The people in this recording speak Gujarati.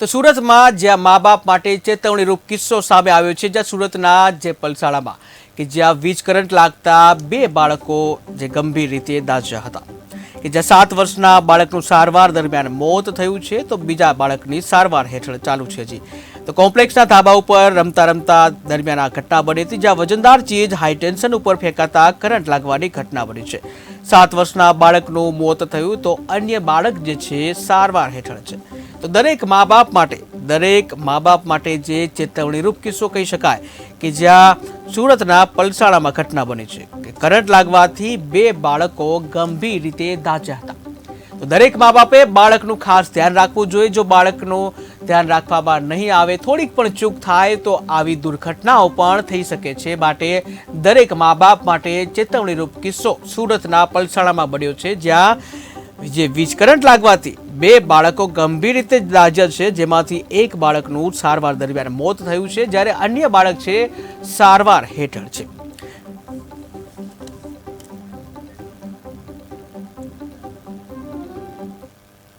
તો સુરતમાં જ્યાં મા બાપ માટે ચેતવણીરૂપ કિસ્સો સામે આવ્યો છે, જ્યાં સુરતના જે પલસાડામાં કે જ્યાં વીજ કરંટ લાગતા બે બાળકો જે ગંભીર રીતે દાઝ્યા હતા. કે જ્યાં સાત વર્ષના બાળકનું સારવાર દરમિયાન મોત થયું છે, તો બીજા બાળકની સારવાર હેઠળ ચાલુ છે હજી. તો કોમ્પ્લેક્સના ધાબા ઉપર રમતા રમતા દરમિયાન આ ઘટના બની હતી, જ્યાં વજનદાર ચીજ હાઈ ટેન્શન ઉપર ફેંકાતા કરંટ લાગવાની ઘટના બની છે. સાત વર્ષના બાળકનું મોત થયું, તો અન્ય બાળક જે છે, સારવાર હેઠળ છે. તો દરેક મા બાપ માટે, દરેક મા બાપ માટે જે ચેતવણીરૂપ કિસ્સો કહી શકાય કે જ્યાં સુરતના પલસાણામાં ઘટના બની છે, કે કરંટ લાગવાથી બે બાળકો ગંભીર રીતે દાઝ્યા હતા. તો દરેક મા બાપે બાળકનું ખાસ ધ્યાન રાખવું જોઈએ. જો બાળકનું ધ્યાન રાખવામાં નહીં આવે, થોડીક પણ ચૂક થાય, તો આવી દુર્ઘટનાઓ પણ થઈ શકે છે. માટે દરેક મા બાપ માટે ચેતવણીરૂપ કિસ્સો સુરતના પલસાણામાં બન્યો છે, જ્યાં જે વીજ કરંટ લાગવાથી બે બાળકો ગંભીર રીતે દાજ્યા છે, જેમાંથી એક બાળકનું સારવાર દરમિયાન મોત થયું છે, જ્યારે અન્ય બાળક છે, સારવાર હેઠળ છે.